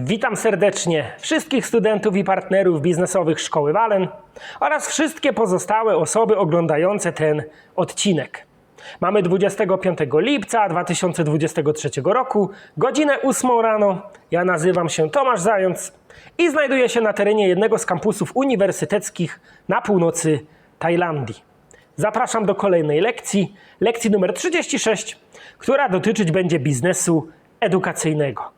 Witam serdecznie wszystkich studentów i partnerów biznesowych Szkoły Walen oraz wszystkie pozostałe osoby oglądające ten odcinek. Mamy 25 lipca 2023 roku, godzinę 8 rano. Ja nazywam się Tomasz Zając i znajduję się na terenie jednego z kampusów uniwersyteckich na północy Tajlandii. Zapraszam do kolejnej lekcji, lekcji numer 36, która dotyczyć będzie biznesu edukacyjnego.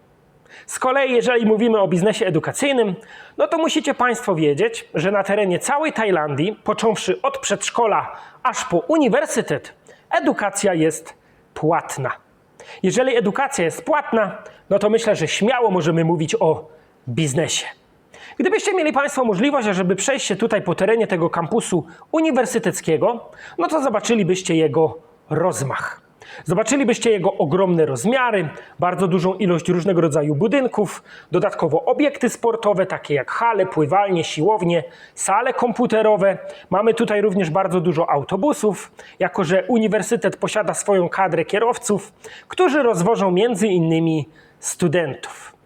Z kolei, jeżeli mówimy o biznesie edukacyjnym, no to musicie Państwo wiedzieć, że na terenie całej Tajlandii, począwszy od przedszkola aż po uniwersytet, edukacja jest płatna. Jeżeli edukacja jest płatna, no to myślę, że śmiało możemy mówić o biznesie. Gdybyście mieli Państwo możliwość, żeby przejść się tutaj po terenie tego kampusu uniwersyteckiego, no to zobaczylibyście jego rozmach. Zobaczylibyście jego ogromne rozmiary, bardzo dużą ilość różnego rodzaju budynków, dodatkowo obiekty sportowe, takie jak hale, pływalnie, siłownie, sale komputerowe. Mamy tutaj również bardzo dużo autobusów, jako że uniwersytet posiada swoją kadrę kierowców, którzy rozwożą między innymi studentów.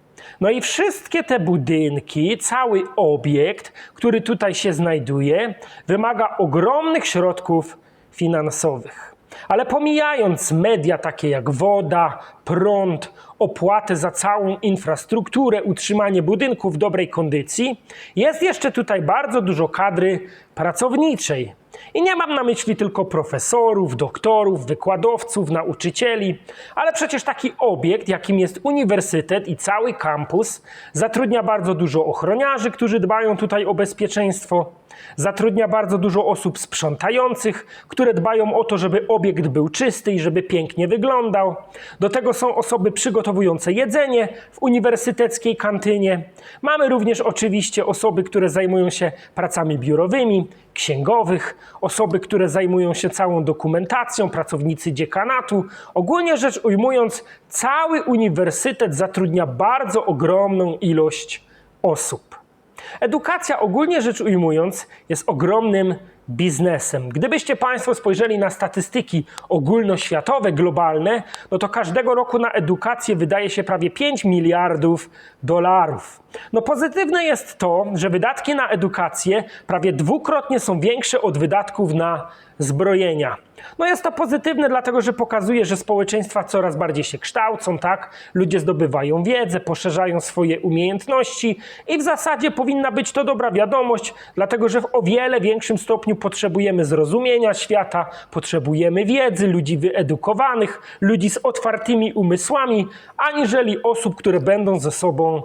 No i wszystkie te budynki, cały obiekt, który tutaj się znajduje, wymaga ogromnych środków finansowych. Ale pomijając media takie jak woda, prąd, opłatę za całą infrastrukturę, utrzymanie budynków w dobrej kondycji, jest jeszcze tutaj bardzo dużo kadry pracowniczej. I nie mam na myśli tylko profesorów, doktorów, wykładowców, nauczycieli, ale przecież taki obiekt, jakim jest uniwersytet i cały kampus, zatrudnia bardzo dużo ochroniarzy, którzy dbają tutaj o bezpieczeństwo. Zatrudnia bardzo dużo osób sprzątających, które dbają o to, żeby obiekt był czysty i żeby pięknie wyglądał. Do tego są osoby przygotowujące jedzenie w uniwersyteckiej kantynie. Mamy również oczywiście osoby, które zajmują się pracami biurowymi, księgowych, osoby, które zajmują się całą dokumentacją, pracownicy dziekanatu. Ogólnie rzecz ujmując, cały uniwersytet zatrudnia bardzo ogromną ilość osób. Edukacja, ogólnie rzecz ujmując, jest ogromnym biznesem. Gdybyście Państwo spojrzeli na statystyki ogólnoświatowe, globalne, no to każdego roku na edukację wydaje się prawie 5 miliardów dolarów. No pozytywne jest to, że wydatki na edukację prawie dwukrotnie są większe od wydatków na zbrojenia. No jest to pozytywne, dlatego że pokazuje, że społeczeństwa coraz bardziej się kształcą, tak? Ludzie zdobywają wiedzę, poszerzają swoje umiejętności i w zasadzie powinna być to dobra wiadomość, dlatego że w o wiele większym stopniu potrzebujemy zrozumienia świata, potrzebujemy wiedzy, ludzi wyedukowanych, ludzi z otwartymi umysłami, aniżeli osób, które będą ze sobą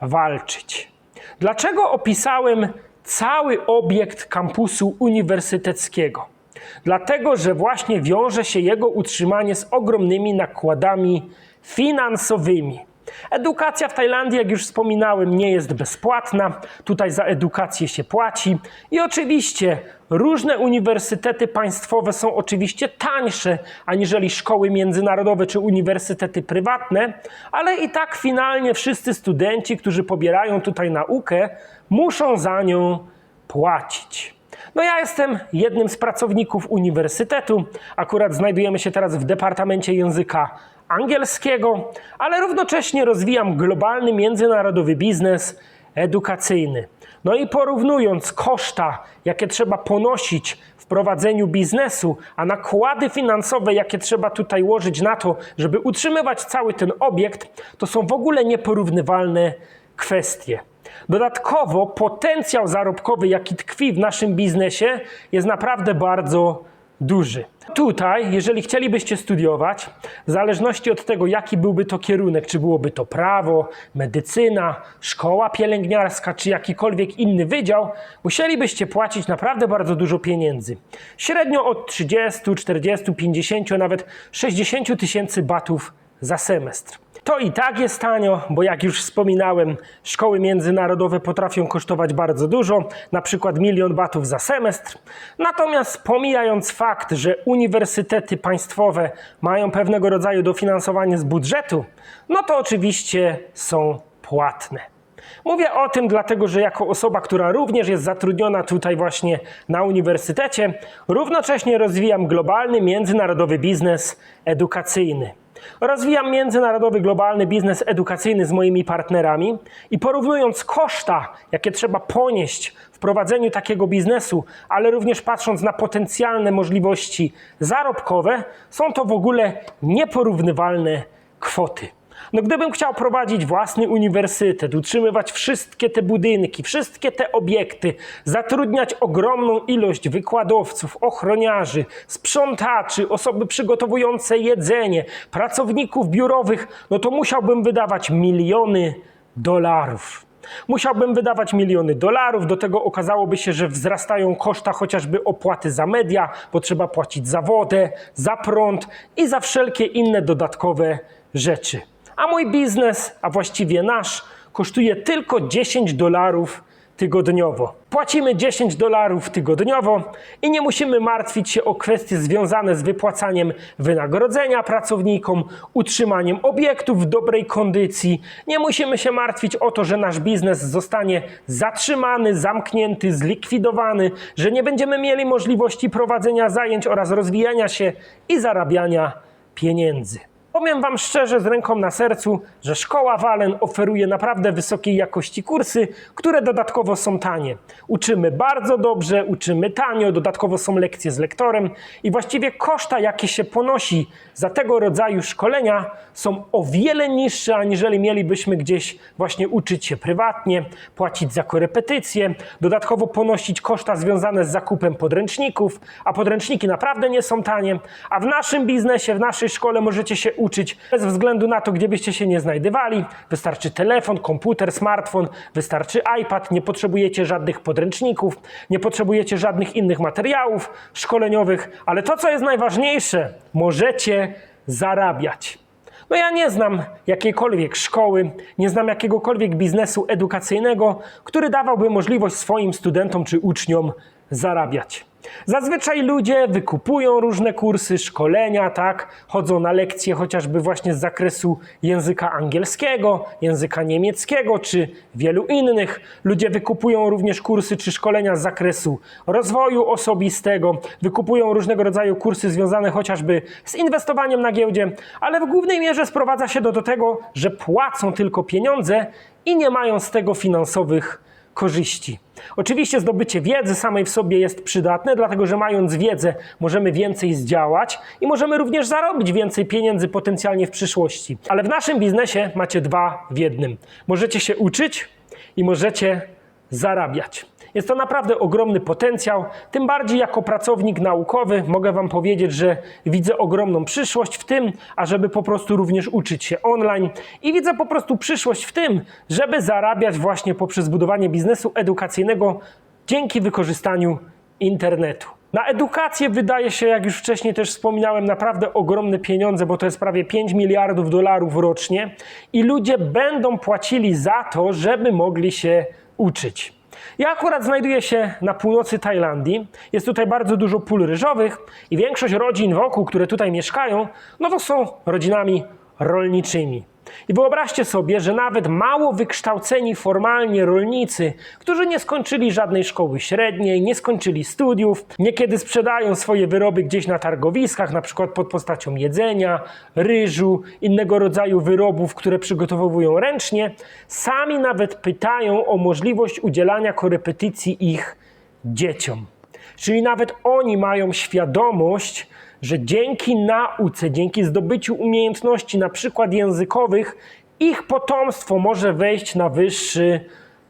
walczyć. Dlaczego opisałem cały obiekt kampusu uniwersyteckiego? Dlatego, że właśnie wiąże się jego utrzymanie z ogromnymi nakładami finansowymi. Edukacja w Tajlandii, jak już wspominałem, nie jest bezpłatna. Tutaj za edukację się płaci. I oczywiście różne uniwersytety państwowe są oczywiście tańsze aniżeli szkoły międzynarodowe czy uniwersytety prywatne, ale i tak finalnie wszyscy studenci, którzy pobierają tutaj naukę, muszą za nią płacić. No ja jestem jednym z pracowników uniwersytetu. Akurat znajdujemy się teraz w Departamencie Języka Angielskiego, ale równocześnie rozwijam globalny, międzynarodowy biznes edukacyjny. No i porównując koszta, jakie trzeba ponosić w prowadzeniu biznesu, a nakłady finansowe, jakie trzeba tutaj łożyć na to, żeby utrzymywać cały ten obiekt, to są w ogóle nieporównywalne kwestie. Dodatkowo potencjał zarobkowy, jaki tkwi w naszym biznesie, jest naprawdę bardzo duży. Tutaj, jeżeli chcielibyście studiować, w zależności od tego, jaki byłby to kierunek, czy byłoby to prawo, medycyna, szkoła pielęgniarska, czy jakikolwiek inny wydział, musielibyście płacić naprawdę bardzo dużo pieniędzy. Średnio od 30, 40, 50, nawet 60 tysięcy batów za semestr. To i tak jest tanio, bo jak już wspominałem, szkoły międzynarodowe potrafią kosztować bardzo dużo, na przykład milion batów za semestr. Natomiast pomijając fakt, że uniwersytety państwowe mają pewnego rodzaju dofinansowanie z budżetu, no to oczywiście są płatne. Mówię o tym dlatego, że jako osoba, która również jest zatrudniona tutaj właśnie na uniwersytecie, równocześnie rozwijam globalny, międzynarodowy biznes edukacyjny. Rozwijam międzynarodowy, globalny biznes edukacyjny z moimi partnerami i porównując koszta, jakie trzeba ponieść w prowadzeniu takiego biznesu, ale również patrząc na potencjalne możliwości zarobkowe, są to w ogóle nieporównywalne kwoty. No gdybym chciał prowadzić własny uniwersytet, utrzymywać wszystkie te budynki, wszystkie te obiekty, zatrudniać ogromną ilość wykładowców, ochroniarzy, sprzątaczy, osoby przygotowujące jedzenie, pracowników biurowych, no to musiałbym wydawać miliony dolarów. Musiałbym wydawać miliony dolarów, do tego okazałoby się, że wzrastają koszta chociażby opłaty za media, bo trzeba płacić za wodę, za prąd i za wszelkie inne dodatkowe rzeczy. A mój biznes, a właściwie nasz, kosztuje tylko 10 dolarów tygodniowo. Płacimy 10 dolarów tygodniowo i nie musimy martwić się o kwestie związane z wypłacaniem wynagrodzenia pracownikom, utrzymaniem obiektów w dobrej kondycji. Nie musimy się martwić o to, że nasz biznes zostanie zatrzymany, zamknięty, zlikwidowany, że nie będziemy mieli możliwości prowadzenia zajęć oraz rozwijania się i zarabiania pieniędzy. Powiem Wam szczerze, z ręką na sercu, że Szkoła Walen oferuje naprawdę wysokiej jakości kursy, które dodatkowo są tanie. Uczymy bardzo dobrze, uczymy tanio, dodatkowo są lekcje z lektorem i właściwie koszta, jakie się ponosi za tego rodzaju szkolenia, są o wiele niższe, aniżeli mielibyśmy gdzieś właśnie uczyć się prywatnie, płacić za korepetycje, dodatkowo ponosić koszta związane z zakupem podręczników, a podręczniki naprawdę nie są tanie, a w naszym biznesie, w naszej szkole możecie się uczyć bez względu na to, gdzie byście się nie znajdowali. Wystarczy telefon, komputer, smartfon, wystarczy iPad, nie potrzebujecie żadnych podręczników, nie potrzebujecie żadnych innych materiałów szkoleniowych, ale to, co jest najważniejsze, możecie zarabiać. No ja nie znam jakiejkolwiek szkoły, nie znam jakiegokolwiek biznesu edukacyjnego, który dawałby możliwość swoim studentom czy uczniom zarabiać. Zazwyczaj ludzie wykupują różne kursy, szkolenia, tak, chodzą na lekcje chociażby właśnie z zakresu języka angielskiego, języka niemieckiego czy wielu innych. Ludzie wykupują również kursy czy szkolenia z zakresu rozwoju osobistego, wykupują różnego rodzaju kursy związane chociażby z inwestowaniem na giełdzie, ale w głównej mierze sprowadza się do, do tego, że płacą tylko pieniądze i nie mają z tego finansowych korzyści. Oczywiście zdobycie wiedzy samej w sobie jest przydatne, dlatego że mając wiedzę możemy więcej zdziałać i możemy również zarobić więcej pieniędzy potencjalnie w przyszłości. Ale w naszym biznesie macie dwa w jednym. Możecie się uczyć i możecie zarabiać. Jest to naprawdę ogromny potencjał, tym bardziej jako pracownik naukowy mogę Wam powiedzieć, że widzę ogromną przyszłość w tym, ażeby po prostu również uczyć się online i widzę po prostu przyszłość w tym, żeby zarabiać właśnie poprzez budowanie biznesu edukacyjnego dzięki wykorzystaniu internetu. Na edukację wydaje się, jak już wcześniej też wspominałem, naprawdę ogromne pieniądze, bo to jest prawie 5 miliardów dolarów rocznie i ludzie będą płacili za to, żeby mogli się uczyć. Ja akurat znajduję się na północy Tajlandii. Jest tutaj bardzo dużo pól ryżowych i większość rodzin wokół, które tutaj mieszkają, no to są rodzinami rolniczymi. I wyobraźcie sobie, że nawet mało wykształceni formalnie rolnicy, którzy nie skończyli żadnej szkoły średniej, nie skończyli studiów, niekiedy sprzedają swoje wyroby gdzieś na targowiskach, na przykład pod postacią jedzenia, ryżu, innego rodzaju wyrobów, które przygotowują ręcznie, sami nawet pytają o możliwość udzielania korepetycji ich dzieciom. Czyli nawet oni mają świadomość, że dzięki nauce, dzięki zdobyciu umiejętności, na przykład językowych, ich potomstwo może wejść na wyższy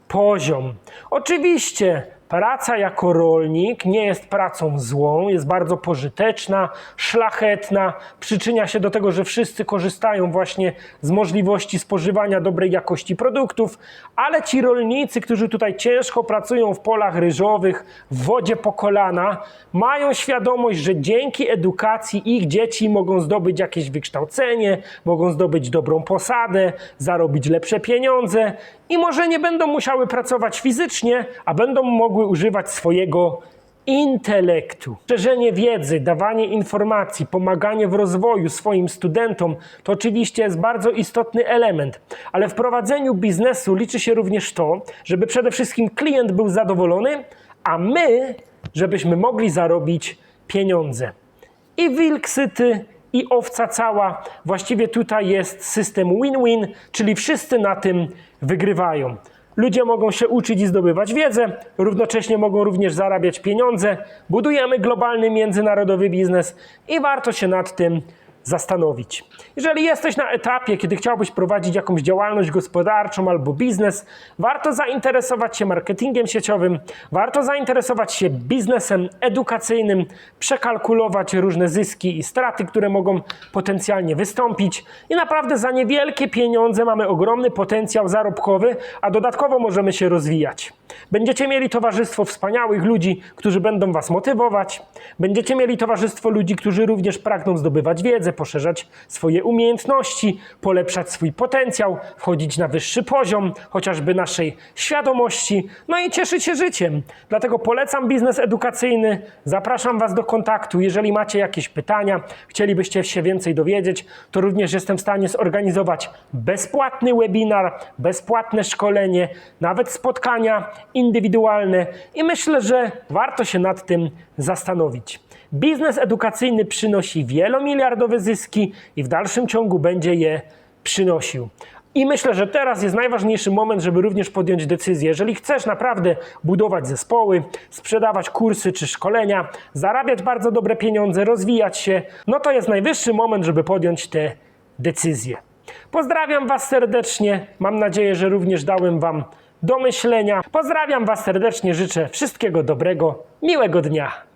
poziom. Oczywiście praca jako rolnik nie jest pracą złą, jest bardzo pożyteczna, szlachetna, przyczynia się do tego, że wszyscy korzystają właśnie z możliwości spożywania dobrej jakości produktów, ale ci rolnicy, którzy tutaj ciężko pracują w polach ryżowych, w wodzie po kolana, mają świadomość, że dzięki edukacji ich dzieci mogą zdobyć jakieś wykształcenie, mogą zdobyć dobrą posadę, zarobić lepsze pieniądze i może nie będą musiały pracować fizycznie, a będą mogły używać swojego intelektu. Szerzenie wiedzy, dawanie informacji, pomaganie w rozwoju swoim studentom to oczywiście jest bardzo istotny element, ale w prowadzeniu biznesu liczy się również to, żeby przede wszystkim klient był zadowolony, a my, żebyśmy mogli zarobić pieniądze. I wilk syty, i owca cała. Właściwie tutaj jest system win-win, czyli wszyscy na tym wygrywają. Ludzie mogą się uczyć i zdobywać wiedzę, równocześnie mogą również zarabiać pieniądze. Budujemy globalny, międzynarodowy biznes i warto się nad tym zastanowić. Jeżeli jesteś na etapie, kiedy chciałbyś prowadzić jakąś działalność gospodarczą albo biznes, warto zainteresować się marketingiem sieciowym, warto zainteresować się biznesem edukacyjnym, przekalkulować różne zyski i straty, które mogą potencjalnie wystąpić i naprawdę za niewielkie pieniądze mamy ogromny potencjał zarobkowy, a dodatkowo możemy się rozwijać. Będziecie mieli towarzystwo wspaniałych ludzi, którzy będą Was motywować. Będziecie mieli towarzystwo ludzi, którzy również pragną zdobywać wiedzę, poszerzać swoje umiejętności, polepszać swój potencjał, wchodzić na wyższy poziom, chociażby naszej świadomości, no i cieszyć się życiem. Dlatego polecam biznes edukacyjny. Zapraszam Was do kontaktu. Jeżeli macie jakieś pytania, chcielibyście się więcej dowiedzieć, to również jestem w stanie zorganizować bezpłatny webinar, bezpłatne szkolenie, nawet spotkania indywidualne i myślę, że warto się nad tym zastanowić. Biznes edukacyjny przynosi wielomiliardowe zyski i w dalszym ciągu będzie je przynosił. I myślę, że teraz jest najważniejszy moment, żeby również podjąć decyzję. Jeżeli chcesz naprawdę budować zespoły, sprzedawać kursy czy szkolenia, zarabiać bardzo dobre pieniądze, rozwijać się, no to jest najwyższy moment, żeby podjąć te decyzje. Pozdrawiam Was serdecznie. Mam nadzieję, że również dałem Wam do myślenia. Pozdrawiam Was serdecznie, życzę wszystkiego dobrego, miłego dnia.